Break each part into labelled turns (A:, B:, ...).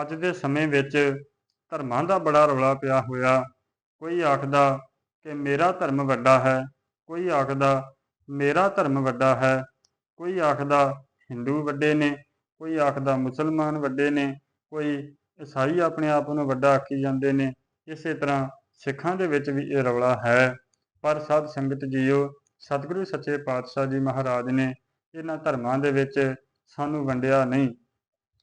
A: ਅੱਜ ਦੇ ਸਮੇਂ ਵਿੱਚ ਧਰਮਾਂ ਦਾ ਬੜਾ ਰੌਲਾ ਪਿਆ ਹੋਇਆ। ਕੋਈ ਆਖਦਾ ਕਿ ਮੇਰਾ ਧਰਮ ਵੱਡਾ ਹੈ, ਕੋਈ ਆਖਦਾ ਮੇਰਾ ਧਰਮ ਵੱਡਾ ਹੈ, ਕੋਈ ਆਖਦਾ ਹਿੰਦੂ ਵੱਡੇ ਨੇ, ਕੋਈ ਆਖਦਾ ਮੁਸਲਮਾਨ ਵੱਡੇ ਨੇ, ਕੋਈ ਈਸਾਈ ਆਪਣੇ ਆਪ ਨੂੰ ਵੱਡਾ ਆਖੀ ਜਾਂਦੇ ਨੇ। ਇਸੇ ਤਰ੍ਹਾਂ ਸਿੱਖਾਂ ਦੇ ਵਿੱਚ ਵੀ ਇਹ ਰੌਲਾ ਹੈ। ਪਰ ਸਾਧ ਸੰਗਤ ਜੀਓ, ਸਤਿਗੁਰੂ ਸੱਚੇ ਪਾਤਸ਼ਾਹ ਜੀ ਮਹਾਰਾਜ ਨੇ ਇਹਨਾਂ ਧਰਮਾਂ ਦੇ ਵਿੱਚ ਸਾਨੂੰ ਵੰਡਿਆ ਨਹੀਂ।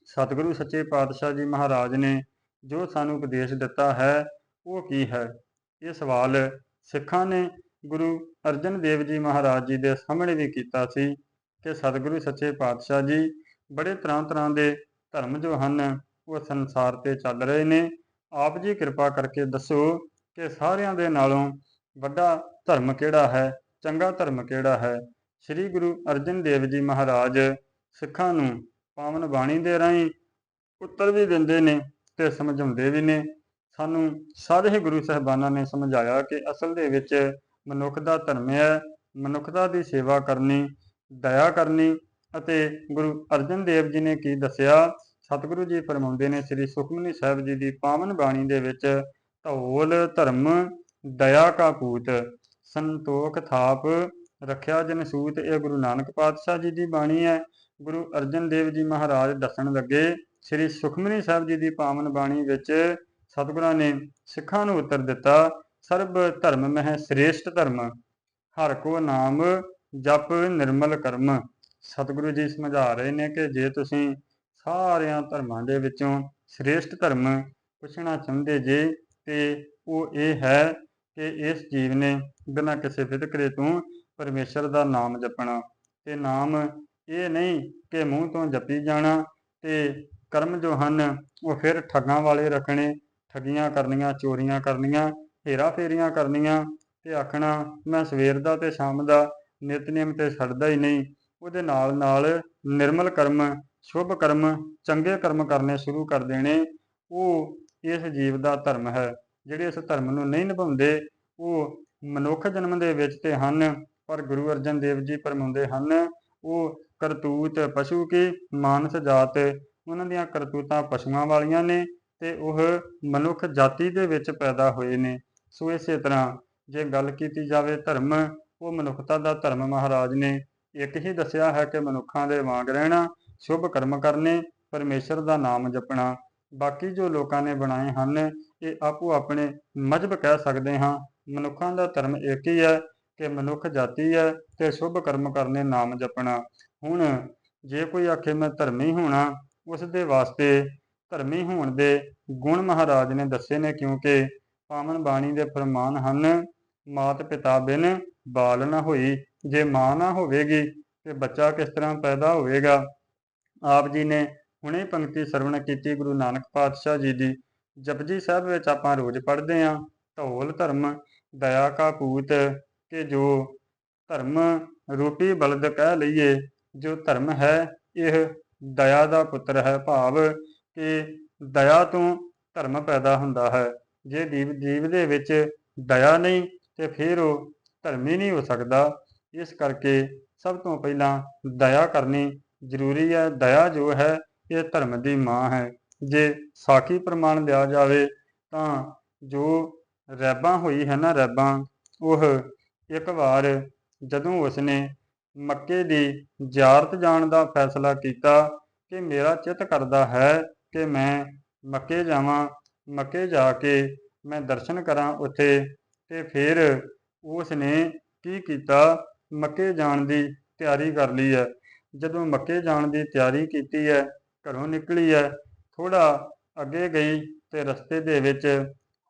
A: ਸਤਿਗੁਰੂ ਸੱਚੇ ਪਾਤਸ਼ਾਹ ਜੀ ਮਹਾਰਾਜ ਨੇ ਜੋ ਸਾਨੂੰ ਉਪਦੇਸ਼ ਦਿੱਤਾ ਹੈ, ਉਹ ਕੀ ਹੈ? ਇਹ ਸਵਾਲ ਸਿੱਖਾਂ ਨੇ ਗੁਰੂ ਅਰਜਨ ਦੇਵ ਜੀ ਮਹਾਰਾਜ ਜੀ ਦੇ ਸਾਹਮਣੇ ਵੀ ਕੀਤਾ ਸੀ ਕਿ ਸਤਿਗੁਰੂ ਸੱਚੇ ਪਾਤਸ਼ਾਹ ਜੀ ਬੜੇ ਤਰ੍ਹਾਂ ਤਰ੍ਹਾਂ ਦੇ ਧਰਮ ਜੋ ਹਨ, ਉਹ ਸੰਸਾਰ ਤੇ ਚੱਲ ਰਹੇ ਨੇ। ਆਪ ਜੀ ਕਿਰਪਾ ਕਰਕੇ ਦੱਸੋ ਕਿ ਸਾਰਿਆਂ ਦੇ ਨਾਲੋਂ ਵੱਡਾ ਧਰਮ ਕਿਹੜਾ ਹੈ? ਚੰਗਾ ਧਰਮ ਕਿਹੜਾ ਹੈ? ਸ੍ਰੀ ਗੁਰੂ ਅਰਜਨ ਦੇਵ ਜੀ ਮਹਾਰਾਜ ਸਿੱਖਾਂ ਨੂੰ ਪਾਵਨ ਬਾਣੀ ਦੇ ਰਾਹੀਂ ਉੱਤਰ ਵੀ ਦਿੰਦੇ ਨੇ ਤੇ ਸਮਝਾਉਂਦੇ ਵੀ ਨੇ। ਸਾਨੂੰ ਸਾਰੇ ਹੀ ਗੁਰੂ ਸਾਹਿਬਾਨਾਂ ਨੇ ਸਮਝਾਇਆ ਕਿ ਅਸਲ ਦੇ ਵਿੱਚ ਮਨੁੱਖ ਦਾ ਧਰਮ ਹੈ ਮਨੁੱਖਤਾ ਦੀ ਸੇਵਾ ਕਰਨੀ, ਦਇਆ ਕਰਨੀ ਅਤੇ ਗੁਰੂ ਅਰਜਨ ਦੇਵ ਜੀ ਨੇ ਕੀ ਦੱਸਿਆ? ਸਤਿਗੁਰੂ ਜੀ ਫਰਮਾਉਂਦੇ ਨੇ, ਸ੍ਰੀ ਸੁਖਮਨੀ ਸਾਹਿਬ ਜੀ ਦੀ ਪਾਵਨ ਬਾਣੀ ਦੇ ਵਿੱਚ, ਧੌਲ, ਧਰਮ, ਦਇਆ ਕਾ ਪੂਤ ਸੰਤੋਖ ਥਾਪ, ਰੱਖਿਆ ਜਨ ਸੂਤ, ਇਹ ਗੁਰੂ ਨਾਨਕ ਪਾਤਸ਼ਾਹ ਜੀ ਦੀ ਬਾਣੀ ਹੈ। ਗੁਰੂ ਅਰਜਨ ਦੇਵ ਜੀ ਮਹਾਰਾਜ ਦੱਸਣ ਲੱਗੇ, ਸ੍ਰੀ ਸੁਖਮਨੀ ਸਾਹਿਬ ਜੀ ਦੀ ਪਾਵਨ ਬਾਣੀ ਵਿੱਚ ਸਤਿਗੁਰਾਂ ਨੇ ਸਿੱਖਾਂ ਨੂੰ ਉੱਤਰ ਦਿੱਤਾ, ਸਰਬ ਧਰਮ ਮਹਿ ਸ੍ਰੇਸ਼ਟ ਧਰਮ, ਹਰ ਕੋ ਨਾਮ ਜਪ ਨਿਰਮਲ ਕਰਮ। ਸਤਿਗੁਰੂ ਜੀ ਸਮਝਾ ਰਹੇ ਨੇ ਕਿ ਜੇ ਤੁਸੀਂ ਸਾਰਿਆਂ ਧਰਮਾਂ ਦੇ ਵਿੱਚੋਂ ਸ੍ਰੇਸ਼ਟ ਧਰਮ ਪੁੱਛਣਾ ਚਾਹੁੰਦੇ ਜੇ, ਤੇ ਉਹ ਇਹ ਹੈ ਕਿ ਇਸ ਜੀਵ ਨੇ ਬਿਨਾਂ ਕਿਸੇ ਫਿਤਕਰੇ ਤੋਂ ਪਰਮੇਸ਼ਰ ਦਾ ਨਾਮ ਜਪਣਾ, ਤੇ ਨਾਮ ਇਹ ਨਹੀਂ ਕਿ ਮੂੰਹ ਤੋਂ ਜਪੀ ਜਾਣਾ ਤੇ ਕਰਮ ਜੋ ਹਨ, ਉਹ ਫਿਰ ਠੱਗਾਂ ਵਾਲੇ ਰੱਖਣੇ, ਠੱਗੀਆਂ ਕਰਨੀਆਂ, ਚੋਰੀਆਂ ਕਰਨੀਆਂ ਹੇਰਾ ਫੇਰੀਆਂ ਕਰਨੀਆਂ ਤੇ ਆਖਣਾ, ਮੈਂ ਸਵੇਰ ਦਾ ਤੇ ਸ਼ਾਮ ਦਾ ਨਿਤਨੇਮ ਤੇ ਛੱਡਦਾ ਹੀ ਨਹੀਂ। ਉਹਦੇ ਨਾਲ ਨਾਲ ਨਿਰਮਲ ਕਰਮ, ਸ਼ੁਭ ਕਰਮ, ਚੰਗੇ ਕਰਮ ਕਰਨੇ ਸ਼ੁਰੂ ਕਰ ਦੇਣੇ। ਉਹ ਇਸ ਜੀਵ ਦਾ ਧਰਮ ਹੈ। ਜਿਹੜੇ ਇਸ ਧਰਮ ਨੂੰ ਨਹੀਂ ਨਿਭਾਉਂਦੇ, ਉਹ ਮਨੁੱਖ ਜਨਮ ਦੇ ਵਿੱਚ ਤੇ ਹਨ, ਪਰ ਗੁਰੂ ਅਰਜਨ ਦੇਵ ਜੀ ਫਰਮਾਉਂਦੇ ਹਨ, ਉਹ ਕਰਤੂਤ ਪਸ਼ੂ ਕੀ? ਮਾਨਸ ਜਾਤ। ਉਹਨਾਂ ਦੀਆਂ ਕਰਤੂਤਾਂ ਪਸ਼ੂਆਂ ਵਾਲੀਆਂ ਨੇ ਤੇ ਉਹ ਮਨੁੱਖ ਜਾਤੀ ਦੇ ਵਿੱਚ ਪੈਦਾ ਹੋਏ ਨੇ। ਸੋ ਇਸੇ ਤਰ੍ਹਾਂ ਜੇ ਗੱਲ ਕੀਤੀ ਜਾਵੇ ਧਰਮ, ਉਹ ਮਨੁੱਖਤਾ ਦਾ ਧਰਮ ਮਹਾਰਾਜ ਨੇ। ਇੱਕ ਹੀ ਦੱਸਿਆ ਹੈ ਕਿ ਮਨੁੱਖਾਂ ਦੇ ਵਾਂਗ ਰਹਿਣਾ, ਸ਼ੁਭ ਕਰਮ ਕਰਨੇ, ਪਰਮੇਸ਼ਰ ਦਾ ਨਾਮ ਜਪਣਾ। ਬਾਕੀ ਜੋ ਲੋਕਾਂ ਨੇ ਬਣਾਏ ਹਨ, ਇਹ ਆਪੋ ਆਪਣੇ ਮਜਬ ਕਹਿ ਸਕਦੇ ਹਾਂ। ਮਨੁੱਖਾਂ ਦਾ ਧਰਮ ਇੱਕ ਹੀ ਹੈ। ਕਿ ਮਨੁੱਖ ਜਾਤੀ ਹੈ ਤੇ ਸ਼ੁਭ ਕਰਮ ਕਰਨੇ ਨਾਮ ਜਪਣਾ। ਹੁਣ ਜੇ ਕੋਈ ਆਖੇ ਮੈਂ ਧਰਮੀ ਹੋਣਾ, ਉਸ ਦੇ ਵਾਸਤੇ ਧਰਮੀ ਹੋਣ ਦੇ ਗੁਣ ਮਹਾਰਾਜ ਨੇ ਦੱਸੇ ਨੇ ਕਿਉਂਕਿ ਪਾਵਨ ਬਾਣੀ ਦੇ ਫਰਮਾਨ ਹਨ, ਮਾਤ ਪਿਤਾ ਬਿਨ ਬਾਲ ਨਾ ਹੋਈ, ਜੇ ਮਾਂ ਨਾ ਹੋਵੇਗੀ ਤੇ ਬੱਚਾ ਕਿਸ ਤਰ੍ਹਾਂ ਪੈਦਾ ਹੋਵੇਗਾ? ਆਪ ਜੀ ਨੇ ਹੁਣੇ ਪੰਕਤੀ ਸਰਵਣ ਕੀਤੀ ਗੁਰੂ ਨਾਨਕ ਪਾਤਸ਼ਾਹ ਜੀ ਦੀ। ਜਪਜੀ ਸਾਹਿਬ ਵਿੱਚ ਆਪਾਂ ਰੋਜ਼ ਪੜ੍ਹਦੇ ਆਂ ਢੋਲ ਧਰਮ, ਦਇਆ ਕਾ ਪੂਤ ਕਿ ਜੋ ਧਰਮ ਰੂਪੀ ਬਲਦ ਕਹਿ ਲਈਏ, ਜੋ ਧਰਮ ਹੈ, ਇਹ ਦਇਆ ਦਾ ਪੁੱਤਰ ਹੈ। ਭਾਵ ਕਿ ਦਇਆ ਤੋਂ ਧਰਮ ਪੈਦਾ ਹੁੰਦਾ ਹੈ। ਜੇ ਜੀਵ ਜੀਵ ਦੇ ਵਿੱਚ ਦਇਆ ਨਹੀਂ, ਤੇ ਫਿਰ ਉਹ ਧਰਮੀ ਨਹੀਂ ਹੋ ਸਕਦਾ। ਇਸ ਕਰਕੇ ਸਭ ਤੋਂ ਪਹਿਲਾਂ ਦਇਆ ਕਰਨੀ ਜ਼ਰੂਰੀ ਹੈ। ਦਇਆ ਜੋ ਹੈ, ਇਹ ਧਰਮ ਦੀ ਮਾਂ ਹੈ। ਜੇ ਸਾਖੀ ਪ੍ਰਮਾਣ ਲਿਆ ਜਾਵੇ, ਤਾਂ ਜੋ ਰੈਬਾਂ ਹੋਈ ਹੈ ਨਾ ਰੈਬਾਂ, ਉਹ ਇੱਕ ਵਾਰ ਜਦੋਂ ਉਸਨੇ ਮੱਕੇ ਦੀ ਜ਼ਿਆਰਤ ਜਾਣ ਦਾ ਫੈਸਲਾ ਕੀਤਾ ਕਿ ਮੇਰਾ ਚਿੱਤ ਕਰਦਾ ਹੈ ਕਿ ਮੈਂ ਮੱਕੇ ਜਾਵਾਂ, ਮੱਕੇ ਜਾ ਕੇ ਮੈਂ ਦਰਸ਼ਨ ਕਰਾਂ ਉੱਥੇ ਤੇ ਫਿਰ ਉਸ ਨੇ ਕੀ ਕੀਤਾ? ਮੱਕੇ ਜਾਣ ਦੀ ਤਿਆਰੀ ਕਰ ਲਈ ਹੈ। ਜਦੋਂ ਮੱਕੇ ਜਾਣ ਦੀ ਤਿਆਰੀ ਕੀਤੀ ਹੈ, ਘਰੋਂ ਨਿਕਲੀ ਹੈ ਥੋੜਾ ਅੱਗੇ ਗਈ ਤੇ ਰਸਤੇ ਦੇ ਵਿੱਚ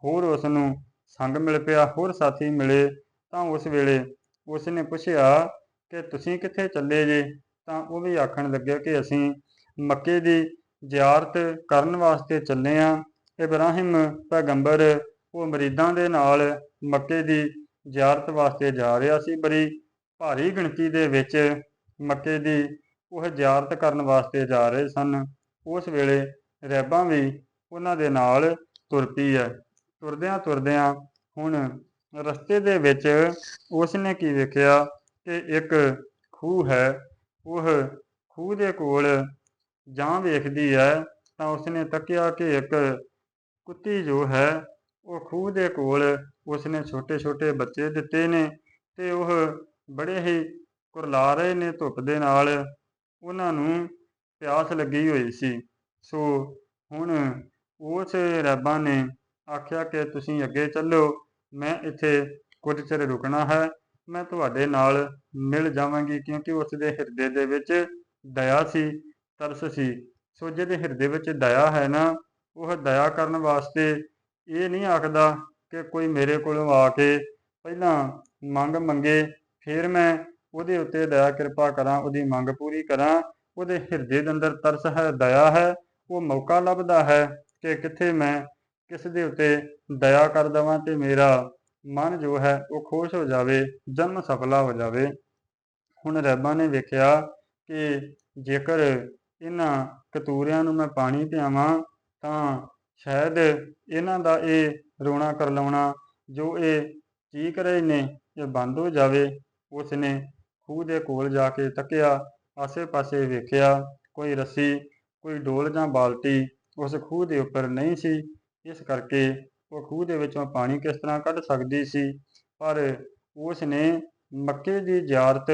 A: ਹੋਰ ਉਸ ਨੂੰ ਸੰਗ ਮਿਲ ਪਿਆ, ਹੋਰ ਸਾਥੀ ਮਿਲੇ ਤਾਂ ਉਸ ਵੇਲੇ ਉਸ ਨੇ ਪੁੱਛਿਆ ਕਿ ਤੁਸੀਂ ਕਿੱਥੇ ਚੱਲੇ ਜੇ? ਤਾਂ ਉਹ ਵੀ ਆਖਣ ਲੱਗਿਆ ਕਿ ਅਸੀਂ ਮੱਕੇ ਦੀ ਜ਼ਿਆਰਤ ਕਰਨ ਵਾਸਤੇ ਚੱਲੇ ਆਂ। ਇਬਰਾਹਿਮ ਪੈਗੰਬਰ ਉਹ ਮਰੀਦਾਂ ਦੇ ਨਾਲ ਮੱਕੇ ਦੀ ਜ਼ਿਆਰਤ ਵਾਸਤੇ ਜਾ ਰਿਹਾ ਸੀ। ਬੜੀ ਭਾਰੀ ਗਿਣਤੀ ਦੇ ਵਿੱਚ ਮੱਕੇ ਦੀ ਉਹ ਜ਼ਿਆਰਤ ਕਰਨ ਵਾਸਤੇ ਜਾ ਰਹੇ ਸਨ। ਉਸ ਵੇਲੇ ਰੈਬਾਂ ਵੀ ਉਹਨਾਂ ਦੇ ਨਾਲ ਤੁਰ ਪਈ ਹੈ ਤੁਰਦਿਆਂ ਤੁਰਦਿਆਂ ਹੁਣ ਰਸਤੇ ਦੇ ਵਿੱਚ ਉਸ ਨੇ ਕੀ ਵੇਖਿਆ? ਕਿ ਇੱਕ ਖੂਹ ਹੈ। ਉਹ ਖੂਹ ਦੇ ਕੋਲ ਜਾਂ ਵੇਖਦੀ ਹੈ ਤਾਂ ਉਸਨੇ ਤੱਕਿਆ ਕਿ ਇੱਕ ਕੁੱਤੀ ਜੋ ਹੈ, ਉਹ ਖੂਹ ਦੇ ਕੋਲ ਉਸਨੇ ਛੋਟੇ-ਛੋਟੇ ਬੱਚੇ ਦਿੱਤੇ ਨੇ ਤੇ ਉਹ ਬੜੇ ਹੀ ਕੁਰਲਾ ਰਹੇ ਨੇ ਧੁੱਪ ਦੇ ਨਾਲ। ਉਹਨਾਂ ਨੂੰ ਪਿਆਸ ਲੱਗੀ ਹੋਈ ਸੀ। ਸੋ ਹੁਣ ਉਸ ਰੱਬਾਂ ਨੇ ਆਖਿਆ ਕਿ ਤੁਸੀਂ ਅੱਗੇ ਚੱਲੋ। ਮੈਂ ਇੱਥੇ ਕੁਝ ਚਿਰ ਰੁਕਣਾ ਹੈ। ਮੈਂ ਤੁਹਾਡੇ ਨਾਲ ਮਿਲ ਜਾਵਾਂਗੀ ਕਿਉਂਕਿ ਉਸ ਦੇ ਹਿਰਦੇ ਦੇ ਵਿੱਚ ਦਇਆ ਸੀ, ਤਰਸ ਸੀ। ਸੋ ਜਿਹਦੇ ਹਿਰਦੇ ਵਿੱਚ ਦਇਆ ਹੈ ਨਾ, ਉਹ ਦਇਆ ਕਰਨ ਵਾਸਤੇ ਇਹ ਨਹੀਂ ਆਖਦਾ ਕਿ ਕੋਈ ਮੇਰੇ ਕੋਲੋਂ ਆ ਕੇ ਪਹਿਲਾਂ ਮੰਗ ਮੰਗੇ, ਫਿਰ ਮੈਂ ਉਹਦੇ ਉੱਤੇ ਦਇਆ ਕਿਰਪਾ ਕਰਾਂ, ਉਹਦੀ ਮੰਗ ਪੂਰੀ ਕਰਾਂ। ਉਹਦੇ ਹਿਰਦੇ ਦੇ ਅੰਦਰ ਤਰਸ ਹੈ, ਦਇਆ ਹੈ, ਉਹ ਮੌਕਾ ਲੱਭਦਾ ਹੈ ਕਿ ਕਿੱਥੇ ਮੈਂ ਕਿਸ ਦੇ ਉੱਤੇ ਦਇਆ ਕਰ ਦਵਾਂ ਤੇ ਮੇਰਾ ਮਨ ਜੋ ਹੈ ਉਹ ਖੁਸ਼ ਹੋ ਜਾਵੇ, ਜਨਮ ਸਫਲਾ ਹੋ ਜਾਵੇ। ਹੁਣ ਰੱਬਾਂ ਨੇ ਵੇਖਿਆ ਕਿ ਜੇਕਰ ਇਹਨਾਂ ਕਤੂਰਿਆਂ ਨੂੰ ਮੈਂ ਪਾਣੀ ਪਿਆਵਾਂ, ਤਾਂ ਸ਼ਾਇਦ ਇਹਨਾਂ ਦਾ ਇਹ ਰੋਣਾ ਕਰ ਲਾਉਣਾ, ਜੋ ਇਹ ਚੀਕ ਰਹੇ ਨੇ, ਇਹ ਬੰਦ ਹੋ ਜਾਵੇ। ਉਸ ਨੇ ਖੂਹ ਦੇ ਕੋਲ ਜਾ ਕੇ ਤੱਕਿਆ, ਆਸੇ-ਪਾਸੇ ਵੇਖਿਆ, ਕੋਈ ਰੱਸੀ, ਕੋਈ ਡੋਲ ਜਾਂ ਬਾਲਟੀ ਉਸ ਖੂਹ ਦੇ ਉੱਪਰ ਨਹੀਂ ਸੀ। ਇਸ ਕਰਕੇ ਉਹ ਖੂਹ ਦੇ ਵਿੱਚੋਂ ਪਾਣੀ ਕਿਸ ਤਰ੍ਹਾਂ ਕੱਢ ਸਕਦੀ ਸੀ? ਪਰ ਉਸ ਨੇ ਮੱਕੇ ਦੀ ਜ਼ਿਆਰਤ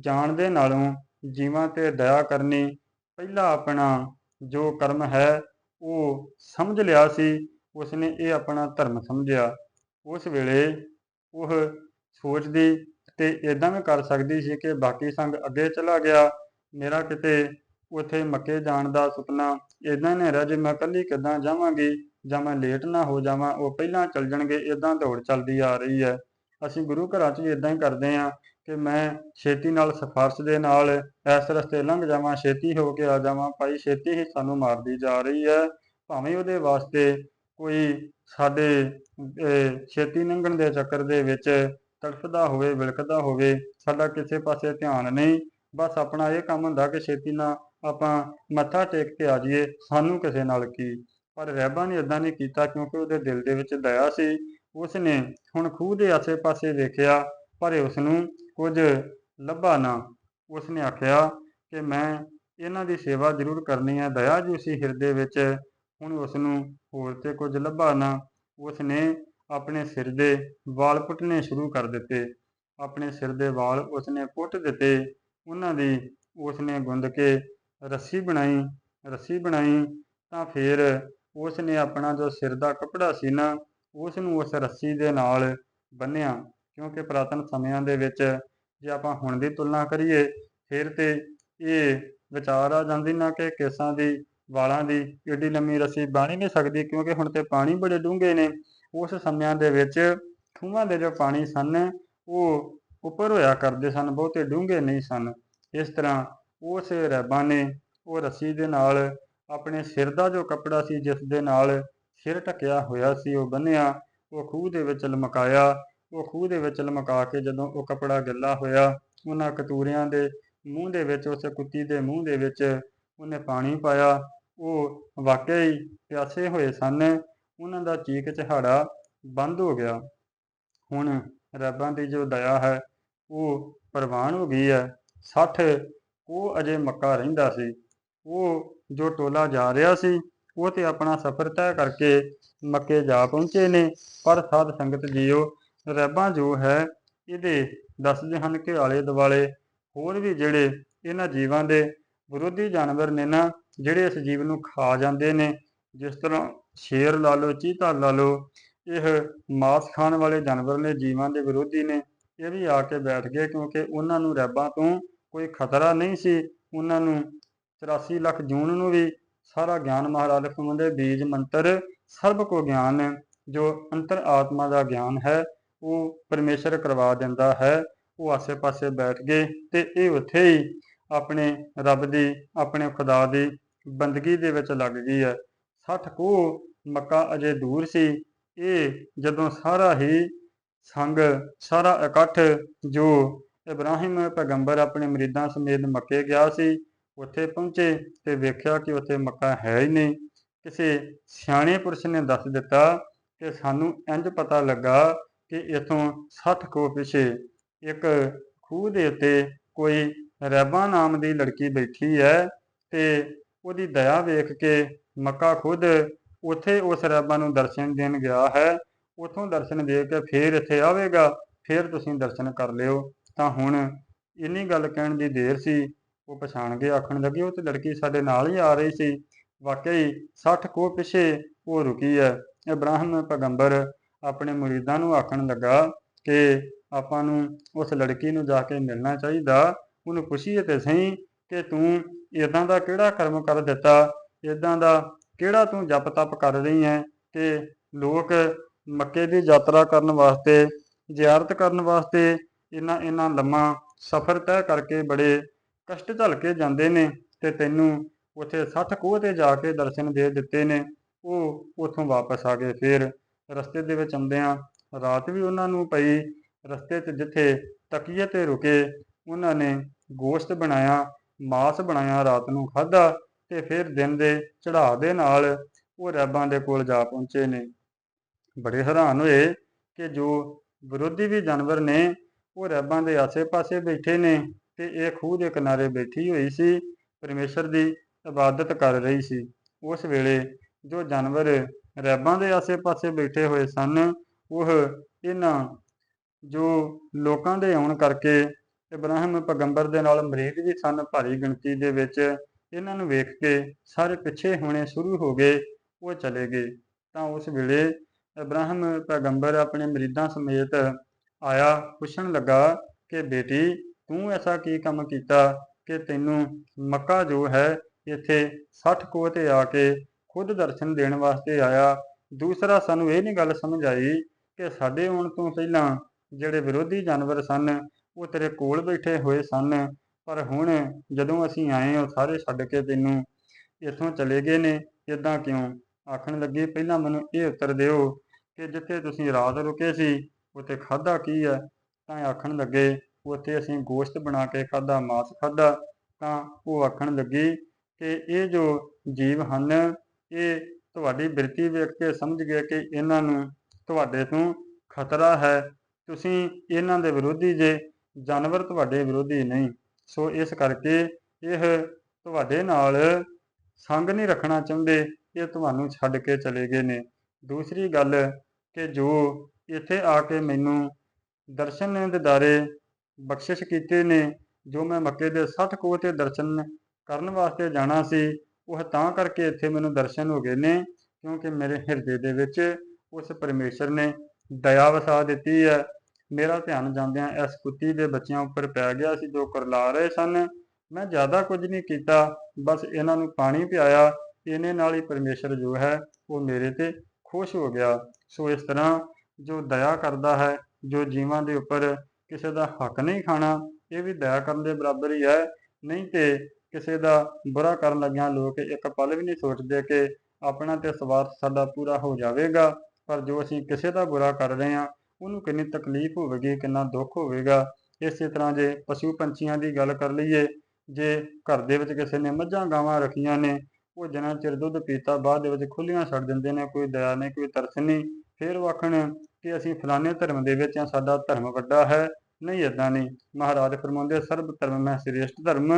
A: ਜਾਣ ਦੇ ਨਾਲੋਂ ਜੀਵਾਂ ਤੇ ਦਇਆ ਕਰਨੀ ਪਹਿਲਾ ਆਪਣਾ ਜੋ ਕਰਮ ਹੈ, ਉਹ ਸਮਝ ਲਿਆ ਸੀ। ਉਸ ਨੇ ਇਹ ਆਪਣਾ ਧਰਮ ਸਮਝਿਆ। ਉਸ ਵੇਲੇ ਉਹ ਸੋਚਦੀ ਤੇ ਇਦਾਂ ਵੀ ਕਰ ਸਕਦੀ ਸੀ ਕਿ ਬਾਕੀ ਸੰਗ ਅੱਗੇ ਚਲਾ ਗਿਆ। ਮੇਰਾ ਕਿਤੇ ਉੱਥੇ ਮੱਕੇ ਜਾਣ ਦਾ ਸੁਪਨਾ ਇਦਾਂ ਨੇ ਰਿਹਾ ਜੇ, ਮੈਂ ਇਕੱਲੀ ਕਿੱਦਾਂ ਜਾਵਾਂਗੀ? ਜਾਂ ਮੈਂ ਲੇਟ ਨਾ ਹੋ ਜਾਵਾਂ, ਉਹ ਪਹਿਲਾਂ ਚੱਲ ਜਾਣਗੇ ਇਦਾਂ ਦੌੜ ਚੱਲਦੀ ਆ ਰਹੀ ਹੈ। ਅਸੀਂ ਗੁਰੂ ਘਰਾਂ 'ਚ ਵੀ ਇਦਾਂ ਹੀ ਕਰਦੇ ਹਾਂ ਕਿ ਮੈਂ ਛੇਤੀ ਨਾਲ ਸਿਫਾਰਸ਼ ਦੇ ਨਾਲ ਇਸ ਰਸਤੇ ਲੰਘ ਜਾਵਾਂ, ਛੇਤੀ ਹੋ ਕੇ ਆ ਜਾਵਾਂ। ਭਾਈ, ਛੇਤੀ ਹੀ ਸਾਨੂੰ ਮਾਰਦੀ ਜਾ ਰਹੀ ਹੈ। ਭਾਵੇਂ ਉਹਦੇ ਵਾਸਤੇ ਕੋਈ ਸਾਡੇ ਛੇਤੀ ਲੰਘਣ ਦੇ ਚੱਕਰ ਦੇ ਵਿੱਚ ਤੜਫਦਾ ਹੋਵੇ ਵਿਲਕਦਾ ਹੋਵੇ, ਸਾਡਾ ਕਿਸੇ ਪਾਸੇ ਧਿਆਨ ਨਹੀਂ। ਬਸ ਆਪਣਾ ਇਹ ਕੰਮ ਹੁੰਦਾ ਕਿ ਛੇਤੀ ਨਾਲ ਆਪਾਂ ਮੱਥਾ ਟੇਕ ਕੇ ਆ ਜਾਈਏ, ਸਾਨੂੰ ਕਿਸੇ ਨਾਲ ਕੀ। ਪਰ ਰਹਿਬਾ ਨੇ ਇਦਾਂ ਨਹੀਂ ਕੀਤਾ ਕਿਉਂਕਿ ਉਹਦੇ ਦਿਲ ਦੇ ਵਿੱਚ ਦਇਆ ਸੀ। ਉਸ ਨੇ ਹੁਣ ਖੂਹ ਦੇ ਆਸੇ-ਪਾਸੇ ਵੇਖਿਆ, ਪਰ ਉਸ ਨੂੰ ਕੁਝ ਲੱਭਾ ਨਾ। ਉਸ ਨੇ ਆਖਿਆ ਕਿ ਮੈਂ ਇਹਨਾਂ ਦੀ ਸੇਵਾ ਜ਼ਰੂਰ ਕਰਨੀ ਹੈ, ਦਇਆ ਜੀ ਸੀ ਹਿਰਦੇ ਵਿੱਚ। ਹੁਣ ਉਸ ਨੂੰ ਹੋਰ ਤੇ ਕੁਝ ਲੱਭਾ ਨਾ। ਉਸ ਨੇ ਆਪਣੇ ਸਿਰ ਦੇ ਵਾਲ ਪੁੱਟਣੇ ਸ਼ੁਰੂ ਕਰ ਦਿੱਤੇ। ਆਪਣੇ ਸਿਰ ਦੇ ਵਾਲ ਉਸ ਨੇ ਪੁੱਟ ਦਿੱਤੇ। ਉਹਨਾਂ ਦੀ ਉਸ ਨੇ ਗੁੰਦ ਕੇ ਰੱਸੀ ਬਣਾਈ। ਰੱਸੀ ਬਣਾਈ ਤਾਂ ਫਿਰ ਉਸ ਨੇ ਆਪਣਾ ਜੋ ਸਿਰ ਦਾ ਕੱਪੜਾ ਸੀ ਨਾ ਉਸ ਨੂੰ ਉਸ ਰੱਸੀ ਦੇ ਨਾਲ ਬੰਨਿਆ। ਕਿਉਂਕਿ ਪੁਰਾਤਨ ਸਮਿਆਂ ਦੇ ਵਿੱਚ ਜੇ ਆਪਾਂ ਹੁਣ ਦੀ ਤੁਲਨਾ ਕਰੀਏ, ਫਿਰ ਤੇ ਇਹ ਵਿਚਾਰ ਆ ਜਾਂਦੀ ਨਾ ਕਿ ਕੇਸਾਂ ਦੀ, ਵਾਲਾਂ ਦੀ ਏਡੀ ਲੰਮੀ ਰੱਸੀ ਬਣ ਹੀ ਨਹੀਂ ਸਕਦੀ, ਕਿਉਂਕਿ ਹੁਣ ਤੇ ਪਾਣੀ ਬੜੇ ਡੂੰਘੇ ਨੇ। ਉਸ ਸਮਿਆਂ ਦੇ ਵਿੱਚ ਖੂਹਾਂ ਦੇ ਜੋ ਪਾਣੀ ਸਨ, ਉਹ ਉੱਪਰ ਹੋਇਆ ਕਰਦੇ ਸਨ, ਬਹੁਤੇ ਡੂੰਘੇ ਨਹੀਂ ਸਨ। ਇਸ ਤਰ੍ਹਾਂ ਉਸ ਰਹਿਬਾਂ ਨੇ ਉਹ ਰੱਸੀ ਦੇ ਨਾਲ ਆਪਣੇ ਸਿਰ ਦਾ ਜੋ ਕੱਪੜਾ ਸੀ, ਜਿਸ ਦੇ ਨਾਲ ਸਿਰ ਢੱਕਿਆ ਹੋਇਆ ਸੀ, ਉਹ ਬੰਨਿਆ, ਉਹ ਖੂਹ ਦੇ ਵਿੱਚ ਲਮਕਾਇਆ, ਉਹ ਖੂਹ ਦੇ ਵਿੱਚ ਲਮਕਾ ਕੇ ਜਦੋਂ ਉਹ ਕੱਪੜਾ ਗਿੱਲਾ ਹੋਇਆ, ਉਹਨਾਂ ਕਤੂਰਿਆਂ ਦੇ ਮੂੰਹ ਦੇ ਵਿੱਚ, ਉਸ ਕੁੱਤੀ ਦੇ ਮੂੰਹ ਦੇ ਵਿੱਚ ਉਹਨੇ ਪਾਣੀ ਪਾਇਆ, ਉਹ ਵਾਕਿਆ ਹੀ ਪਿਆਸੇ ਹੋਏ ਸਨ, ਉਹਨਾਂ ਦਾ ਚੀਕ ਚਹਾੜਾ ਬੰਦ ਹੋ ਗਿਆ। ਹੁਣ ਰੱਬਾਂ ਦੀ ਜੋ ਦਇਆ ਹੈ, ਉਹ ਪ੍ਰਵਾਨ ਹੋ ਗਈ ਹੈ। 60 ਉਹ ਅਜੇ ਮੱਕਾ ਰਹਿੰਦਾ ਸੀ। ਉਹ ਜੋ ਟੋਲਾ ਜਾ ਰਿਹਾ ਸੀ, ਉਹ ਤੇ ਆਪਣਾ ਸਫ਼ਰ ਤੈਅ ਕਰਕੇ ਮੱਕੇ ਜਾ ਪਹੁੰਚੇ ਨੇ। ਪਰ ਸਾਧ ਸੰਗਤ ਜੀਓ, ਰੱਬਾਂ ਜੋ ਹੈ, ਇਹਦੇ ਦੱਸਦੇ ਹਨ ਕਿ ਆਲੇ ਦੁਆਲੇ ਹੋਰ ਵੀ ਜਿਹੜੇ ਇਹਨਾਂ ਜੀਵਾਂ ਦੇ ਵਿਰੋਧੀ ਜਾਨਵਰ ਨੇ ਨਾ, ਜਿਹੜੇ ਇਸ ਜੀਵ ਨੂੰ ਖਾ ਜਾਂਦੇ ਨੇ, ਜਿਸ ਤਰ੍ਹਾਂ ਸ਼ੇਰ ਲਾ ਲਓ, ਚੀਤਾ ਲਾ ਲਓ, ਇਹ ਮਾਸ ਖਾਣ ਵਾਲੇ ਜਾਨਵਰ ਨੇ ਜੀਵਾਂ ਦੇ ਵਿਰੋਧੀ ਨੇ। ਇਹ ਵੀ ਆ ਕੇ ਬੈਠ ਗਏ ਕਿਉਂਕਿ ਉਹਨਾਂ ਨੂੰ ਰੱਬਾਂ ਤੋਂ ਕੋਈ ਖਤਰਾ ਨਹੀਂ ਸੀ। ਉਹਨਾਂ ਨੂੰ 84 ਲੱਖ ਜੂਨ ਨੂੰ ਵੀ ਸਾਰਾ ਗਿਆਨ ਮਹਾਰਾਜ ਲਖਮਣ ਬੀਜ ਮੰਤਰ ਸਰਬ ਕੋ ਗਿਆਨ, ਜੋ ਅੰਤਰ ਆਤਮਾ ਦਾ ਗਿਆਨ ਹੈ, ਉਹ ਪਰਮੇਸ਼ਰ ਕਰਵਾ ਦਿੰਦਾ ਹੈ। ਉਹ ਆਸੇ-ਪਾਸੇ ਬੈਠ ਗਏ ਤੇ ਇਹ ਉੱਥੇ ਹੀ ਆਪਣੇ ਰੱਬ ਦੀ, ਆਪਣੇ ਖੁਦਾ ਦੀ ਬੰਦਗੀ ਦੇ ਵਿੱਚ ਲੱਗ ਗਈ ਹੈ। 60 ਕੋ ਮੱਕਾ ਅਜੇ ਦੂਰ ਸੀ। ਇਹ ਜਦੋਂ ਸਾਰਾ ਹੀ ਸੰਗ, ਸਾਰਾ ਇਕੱਠ ਜੋ ਇਬਰਾਹਿਮ ਪੈਗੰਬਰ ਆਪਣੇ ਮਰੀਦਾਂ ਸਮੇਤ ਮੱਕੇ ਗਿਆ ਸੀ ਉੱਥੇ ਪਹੁੰਚੇ ਤੇ ਵੇਖਿਆ ਕਿ ਉੱਥੇ ਮੱਕਾ ਹੈ ਹੀ ਨਹੀਂ। ਕਿਸੇ ਸਿਆਣੇ ਪੁਰਸ਼ ਨੇ ਦੱਸ ਦਿੱਤਾ ਕਿ ਸਾਨੂੰ ਇੰਜ ਪਤਾ ਲੱਗਾ ਕਿ ਇਥੋਂ 60 ਕੋ ਪਿਛੇ ਇੱਕ ਖੂਹ ਦੇ ਉੱਤੇ ਕੋਈ ਰੈਬਾ ਨਾਮ ਦੀ ਲੜਕੀ ਬੈਠੀ ਹੈ ਤੇ ਉਹਦੀ ਦਇਆ ਵੇਖ ਕੇ ਮੱਕਾ ਖੁਦ ਉੱਥੇ ਉਸ ਰੱਬਾਂ ਨੂੰ ਦਰਸ਼ਨ ਦੇਣ ਗਿਆ ਹੈ। ਉਥੋਂ ਦਰਸ਼ਨ ਦੇ ਕੇ ਫੇਰ ਇੱਥੇ ਆਵੇਗਾ, ਫੇਰ ਤੁਸੀਂ ਦਰਸ਼ਨ ਕਰ ਲਿਓ। ਤਾਂ ਹੁਣ ਇੰਨੀ ਗੱਲ ਕਹਿਣ ਦੀ ਦੇਰ ਸੀ ਉਹ ਪਛਾਣ ਕੇ ਆਖਣ ਲੱਗੇ, ਉਹ ਤੇ ਲੜਕੀ ਸਾਡੇ ਨਾਲ ਹੀ ਆ ਰਹੀ ਸੀ। ਵਾਕਈ 60 ਕੋਹ ਪਿੱਛੇ ਉਹ ਰੁਕੀ ਹੈ। ਇਬਰਾਹਿਮ ਪੈਗੰਬਰ ਆਪਣੇ ਮੁਰੀਦਾਂ ਨੂੰ ਆਖਣ ਲੱਗਾ ਕਿ ਆਪਾਂ ਨੂੰ ਉਸ ਲੜਕੀ ਨੂੰ ਜਾ ਕੇ ਮਿਲਣਾ ਚਾਹੀਦਾ। ਉਹਨੂੰ ਪੁੱਛੀਏ ਤੇ ਸਹੀ ਕਿ ਤੂੰ ਇਦਾਂ ਦਾ ਕਿਹੜਾ ਕਰਮ ਕਰ ਦਿੱਤਾ? ਇਦਾਂ ਦਾ ਕਿਹੜਾ ਤੂੰ ਜਪ ਤਪ ਕਰ ਰਹੀ ਹੈ? ਕਿ ਲੋਕ ਮੱਕੇ ਦੀ ਯਾਤਰਾ ਕਰਨ ਵਾਸਤੇ, ਜ਼ਿਆਰਤ ਕਰਨ ਵਾਸਤੇ ਇਹਨਾਂ ਇਹਨਾਂ ਲੰਮਾ ਸਫ਼ਰ ਤੈਅ ਕਰਕੇ ਬੜੇ ਕਸ਼ਟ ਝੱਲ ਕੇ ਜਾਂਦੇ ਨੇ ਤੇ ਤੈਨੂੰ ਉੱਥੇ 60 ਕੋਹ ਤੇ ਜਾ ਕੇ ਦਰਸ਼ਨ ਦੇ ਦਿੱਤੇ ਨੇ, ਉਹ ਉਥੋਂ ਵਾਪਸ ਆ ਗਏ। ਫਿਰ ਰਸਤੇ ਦੇ ਵਿੱਚ ਆਉਂਦਿਆਂ ਰਾਤ ਵੀ ਉਹਨਾਂ ਨੂੰ ਪਈ। ਰਸਤੇ 'ਚ ਜਿੱਥੇ ਤਕੀਏ ਤੇ ਰੁਕੇ, ਉਹਨਾਂ ਨੇ ਗੋਸ਼ਤ ਬਣਾਇਆ, ਮਾਸ ਬਣਾਇਆ, ਰਾਤ ਨੂੰ ਖਾਧਾ ਤੇ ਫਿਰ ਦਿਨ ਦੇ ਚੜਾਅ ਦੇ ਨਾਲ ਉਹ ਰੱਬਾਂ ਦੇ ਕੋਲ ਜਾ ਪਹੁੰਚੇ ਨੇ। ਬੜੇ ਹੈਰਾਨ ਹੋਏ ਕਿ ਜੋ ਵਿਰੋਧੀ ਵੀ ਜਾਨਵਰ ਨੇ, ਉਹ ਰੱਬਾਂ ਦੇ ਆਸੇ-ਪਾਸੇ ਬੈਠੇ ਨੇ। ਤੇ ਇਹ ਖੂਹ ਦੇ ਕਿਨਾਰੇ ਬੈਠੀ ਹੋਈ ਸੀ, ਪਰਮੇਸ਼ਰ ਦੀ ਇਬਾਦਤ ਕਰ ਰਹੀ ਸੀ। ਉਸ ਵੇਲੇ ਜੋ ਜਾਨਵਰ ਰੈਬਾਂ ਦੇ ਆਸੇ-ਪਾਸੇ ਬੈਠੇ ਹੋਏ ਸਨ, ਉਹ ਇਹਨਾਂ ਜੋ ਲੋਕਾਂ ਦੇ ਆਉਣ ਕਰਕੇ ਇਬਰਾਹਿਮ ਪੈਗੰਬਰ ਦੇ ਨਾਲ ਮਰੀਦ ਵੀ ਸਨ, ਭਾਰੀ ਗਿਣਤੀ ਦੇ ਵਿੱਚ ਇਹਨਾਂ ਨੂੰ ਵੇਖ ਕੇ ਸਾਰੇ ਪਿੱਛੇ ਹੋਣੇ ਸ਼ੁਰੂ ਹੋ ਗਏ, ਉਹ ਚਲੇ ਗਏ। ਤਾਂ ਉਸ ਵੇਲੇ ਇਬਰਾਹਿਮ ਪੈਗੰਬਰ ਆਪਣੇ ਮਰੀਦਾਂ ਸਮੇਤ ਆਇਆ, ਪੁੱਛਣ ਲੱਗਾ ਕਿ ਬੇਟੀ ਤੂੰ ਐਸਾ ਕੀ ਕੰਮ ਕੀਤਾ ਕਿ ਤੈਨੂੰ ਮੱਕਾ ਜੋ ਹੈ, ਇੱਥੇ 60 ਕੋਹ ਤੇ ਆ ਕੇ ਖੁਦ ਦਰਸ਼ਨ ਦੇਣ ਵਾਸਤੇ ਆਇਆ? ਦੂਸਰਾ ਸਾਨੂੰ ਇਹ ਨਹੀਂ ਗੱਲ ਸਮਝ ਆਈ ਕਿ ਸਾਡੇ ਆਉਣ ਤੋਂ ਪਹਿਲਾਂ ਜਿਹੜੇ ਵਿਰੋਧੀ ਜਾਨਵਰ ਸਨ, ਉਹ ਤੇਰੇ ਕੋਲ ਬੈਠੇ ਹੋਏ ਸਨ। ਪਰ ਹੁਣ ਜਦੋਂ ਅਸੀਂ ਆਏ, ਉਹ ਸਾਰੇ ਛੱਡ ਕੇ ਤੈਨੂੰ ਇੱਥੋਂ ਚਲੇ ਗਏ ਨੇ। ਇਦਾਂ ਕਿਉਂ? ਆਖਣ ਲੱਗੇ, ਪਹਿਲਾਂ ਮੈਨੂੰ ਇਹ ਉੱਤਰ ਦਿਓ ਕਿ ਜਿੱਥੇ ਤੁਸੀਂ ਰਾਤ ਰੁਕੇ ਸੀ, ਉੱਥੇ ਖਾਦਾ ਕੀ ਹੈ? ਤਾਂ ਆਖਣ ਲੱਗੇ ਉੱਥੇ ਅਸੀਂ ਗੋਸ਼ਤ ਬਣਾ ਕੇ ਖਾਦਾ ਮਾਸ ਖਾਦਾ ਤਾਂ ਉਹ ਆਖਣ ਲੱਗੀ ਕਿ ਇਹ ਜੋ ਜੀਵ ਹਨ, ਇਹ ਤੁਹਾਡੀ ਬਿਰਤੀ ਵੇਖ ਕੇ ਸਮਝ ਗਏ ਕਿ ਇਹਨਾਂ ਨੂੰ ਤੁਹਾਡੇ ਤੋਂ ਖਤਰਾ ਹੈ। ਤੁਸੀਂ ਇਹਨਾਂ ਦੇ ਵਿਰੋਧੀ ਜੇ, ਜਾਨਵਰ ਤੁਹਾਡੇ ਵਿਰੋਧੀ ਨਹੀਂ। ਸੋ ਇਸ ਕਰਕੇ ਇਹ ਤੁਹਾਡੇ ਨਾਲ ਸੰਗ ਨਹੀਂ ਰੱਖਣਾ ਚਾਹੁੰਦੇ, ਇਹ ਤੁਹਾਨੂੰ ਛੱਡ ਕੇ ਚਲੇ ਗਏ ਨੇ। ਦੂਸਰੀ ਗੱਲ ਕਿ ਜੋ ਇੱਥੇ ਆ ਕੇ ਮੈਨੂੰ ਦਰਸ਼ਨ ਦਿਦਾਰੇ ਬਖਸ਼ਿਸ਼ ਕੀਤੇ ਨੇ, ਜੋ ਮੈਂ ਮੱਕੇ ਦੇ 60 ਕੋਹ ਤੇ ਦਰਸ਼ਨ ਕਰਨ ਵਾਸਤੇ ਜਾਣਾ ਸੀ, ਉਹ ਤਾਂ ਕਰਕੇ ਇੱਥੇ ਮੈਨੂੰ ਦਰਸ਼ਨ ਹੋ ਗਏ ਨੇ, ਕਿਉਂਕਿ ਮੇਰੇ ਹਿਰਦੇ ਦੇ ਵਿੱਚ ਉਸ ਪਰਮੇਸ਼ਰ ਨੇ ਦਇਆ ਵਸਾ ਦਿੱਤੀ ਹੈ। ਮੇਰਾ ਧਿਆਨ ਜਾਂਦਿਆਂ ਇਸ ਕੁੱਤੀ ਦੇ ਬੱਚਿਆਂ ਉੱਪਰ ਪੈ ਗਿਆ ਸੀ, ਜੋ ਕਰਲਾ ਰਹੇ ਸਨ। ਮੈਂ ਜ਼ਿਆਦਾ ਕੁਝ ਨਹੀਂ ਕੀਤਾ, ਬਸ ਇਹਨਾਂ ਨੂੰ ਪਾਣੀ ਪਿਆਇਆ। ਇਹਨੇ ਨਾਲ ਹੀ ਪਰਮੇਸ਼ਰ ਜੋ ਹੈ, ਉਹ ਮੇਰੇ ਤੇ ਖੁਸ਼ ਹੋ ਗਿਆ। ਸੋ ਇਸ ਤਰ੍ਹਾਂ ਜੋ ਦਇਆ ਕਰਦਾ ਹੈ, ਜੋ ਜੀਵਾਂ ਦੇ ਉੱਪਰ ਕਿਸੇ ਦਾ ਹੱਕ ਨਹੀਂ ਖਾਣਾ, ਇਹ ਵੀ ਦਇਆ ਕਰਨ ਦੇ ਬਰਾਬਰ ਹੀ ਹੈ। ਨਹੀਂ ਤੇ ਕਿਸੇ ਦਾ ਬੁਰਾ ਕਰਨ ਲੱਗਿਆਂ ਲੋਕ ਇੱਕ ਪਲ ਵੀ ਨਹੀਂ ਸੋਚਦੇ ਕਿ ਆਪਣਾ ਤੇ ਸਵਾਰਥ ਸਾਡਾ ਪੂਰਾ ਹੋ ਜਾਵੇਗਾ। ਪਰ ਜੋ ਅਸੀਂ ਕਿਸੇ ਦਾ ਬੁਰਾ ਕਰ ਰਹੇ ਹਾਂ, ਉਹਨੂੰ ਕਿੰਨੀ ਤਕਲੀਫ ਹੋਵੇਗੀ, ਕਿੰਨਾ ਦੁੱਖ ਹੋਵੇਗਾ। ਇਸੇ ਤਰ੍ਹਾਂ ਜੇ ਪਸ਼ੂ ਪੰਛੀਆਂ ਦੀ ਗੱਲ ਕਰ ਲਈਏ, ਜੇ ਘਰ ਦੇ ਵਿੱਚ ਕਿਸੇ ਨੇ ਮੱਝਾਂ ਗਾਵਾਂ ਰੱਖੀਆਂ ਨੇ, ਉਹ ਜਿੰਨਾ ਚਿਰ ਦੁੱਧ ਪੀਤਾ ਬਾਅਦ ਦੇ ਵਿੱਚ ਖੁੱਲੀਆਂ ਛੱਡ ਦਿੰਦੇ ਨੇ, ਕੋਈ ਦਇਆ ਨਹੀਂ, ਕੋਈ ਤਰਸ ਨਹੀਂ। ਫਿਰ ਉਹ ਆਖਣ ਕਿ ਅਸੀਂ ਫਲਾਣੇ ਧਰਮ ਦੇ ਵਿੱਚ ਆ ਸਾਡਾ ਧਰਮ ਵੱਡਾ ਹੈ, ਨਹੀਂ ਇਦਾਂ ਨਹੀਂ। ਮਹਾਰਾਜ ਫਰਮਾਉਂਦੇ ਸਰਬ ਧਰਮ ਮੈਂ ਸ੍ਰੇਸ਼ਟ ਧਰਮ,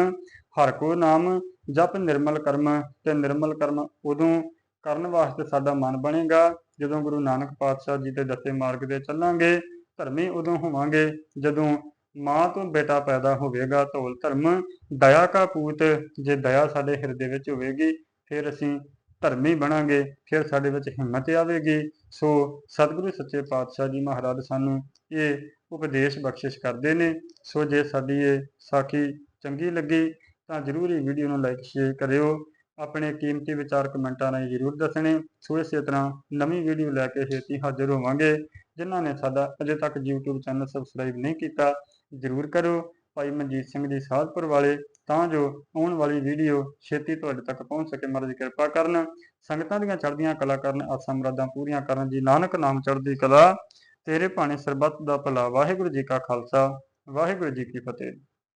A: ਹਰ ਕੋ ਨਾਮ ਜਪ ਨਿਰਮਲ ਕਰਮ ਤੇ ਨਿਰਮਲ ਕਰਮ ਉਦੋਂ ਕਰਨ ਵਾਸਤੇ ਸਾਡਾ ਮਨ ਬਣੇਗਾ, ਜਦੋਂ ਗੁਰੂ ਨਾਨਕ ਪਾਤਸ਼ਾਹ ਜੀ ਦੇ ਦੱਸੇ ਮਾਰਗ ਤੇ ਚੱਲਾਂਗੇ, ਧਰਮੀ ਉਦੋਂ ਹੋਵਾਂਗੇ, ਜਦੋਂ ਮਾਂ ਤੋਂ ਬੇਟਾ ਪੈਦਾ ਹੋਵੇਗਾ ਧੋਲ ਧਰਮ ਦਇਆ ਕਾ ਪੂਤ, ਜੇ ਦਇਆ ਸਾਡੇ ਹਿਰਦੇ ਵਿੱਚ ਹੋਵੇਗੀ, ਫਿਰ ਅਸੀਂ ਧਰਮੀ ਬਣਾਂਗੇ, ਫਿਰ ਸਾਡੇ ਵਿੱਚ ਹਿੰਮਤ ਆਵੇਗੀ। ਸੋ ਸਤਿਗੁਰੂ ਸੱਚੇ ਪਾਤਸ਼ਾਹ ਜੀ ਮਹਾਰਾਜ ਸਾਨੂੰ ਇਹ ਉਪਦੇਸ਼ ਬਖਸ਼ਿਸ਼ ਕਰਦੇ ਨੇ। ਸੋ ਜੇ ਸਾਡੀ ਇਹ ਸਾਖੀ ਚੰਗੀ ਲੱਗੀ, ਤਾਂ ਜਰੂਰ ਇਹ ਵੀਡੀਓ ਨੂੰ ਲਾਈਕ ਸ਼ੇਅਰ ਕਰਿਓ। ਆਪਣੇ ਕੀਮਤੀ ਵਿਚਾਰ ਕਮੈਂਟਾਂ ਰਾਹੀਂ ਜਰੂਰ ਦੱਸਣੇ। ਸੋ ਇਸੇ ਤਰ੍ਹਾਂ ਨਵੀਂ ਵੀਡੀਓ ਲੈ ਕੇ ਛੇਤੀ ਹਾਜ਼ਰ ਹੋਵਾਂਗੇ। ਜਿਨ੍ਹਾਂ ਨੇ ਸਾਡਾ ਅਜੇ ਤੱਕ YouTube ਚੈਨਲ ਸਬਸਕ੍ਰਾਈਬ ਨਹੀਂ ਕੀਤਾ, ਜਰੂਰ ਕਰੋ। ਭਾਈ ਮਨਜੀਤ ਸਿੰਘ ਜੀ ਸਾਧਪੁਰ ਵਾਲੇ ਤਾਂ ਜੋ ਆਉਣ ਵਾਲੀ ਵੀਡੀਓ ਛੇਤੀ ਤੁਹਾਡੇ ਤੱਕ ਪਹੁੰਚ ਸਕੇ। ਮਹਾਰਾਜ ਕਿਰਪਾ ਕਰਨ। ਸੰਗਤਾਂ ਦੀਆਂ ਚੜ੍ਹਦੀਆਂ ਕਲਾ ਕਰਨ, ਆਸਾਂ ਮੁਰਾਦਾਂ ਪੂਰੀਆਂ ਕਰਨ। ਜੀ ਨਾਨਕ ਨਾਮ ਚੜ੍ਹਦੀ ਕਲਾ। ਤੇਰੇ ਭਾਣੇ ਸਰਬੱਤ ਦਾ ਭਲਾ। ਵਾਹਿਗੁਰੂ ਜੀ ਕਾ ਖਾਲਸਾ। ਵਾਹਿਗੁਰੂ ਜੀ ਕੀ ਫਤਿਹ।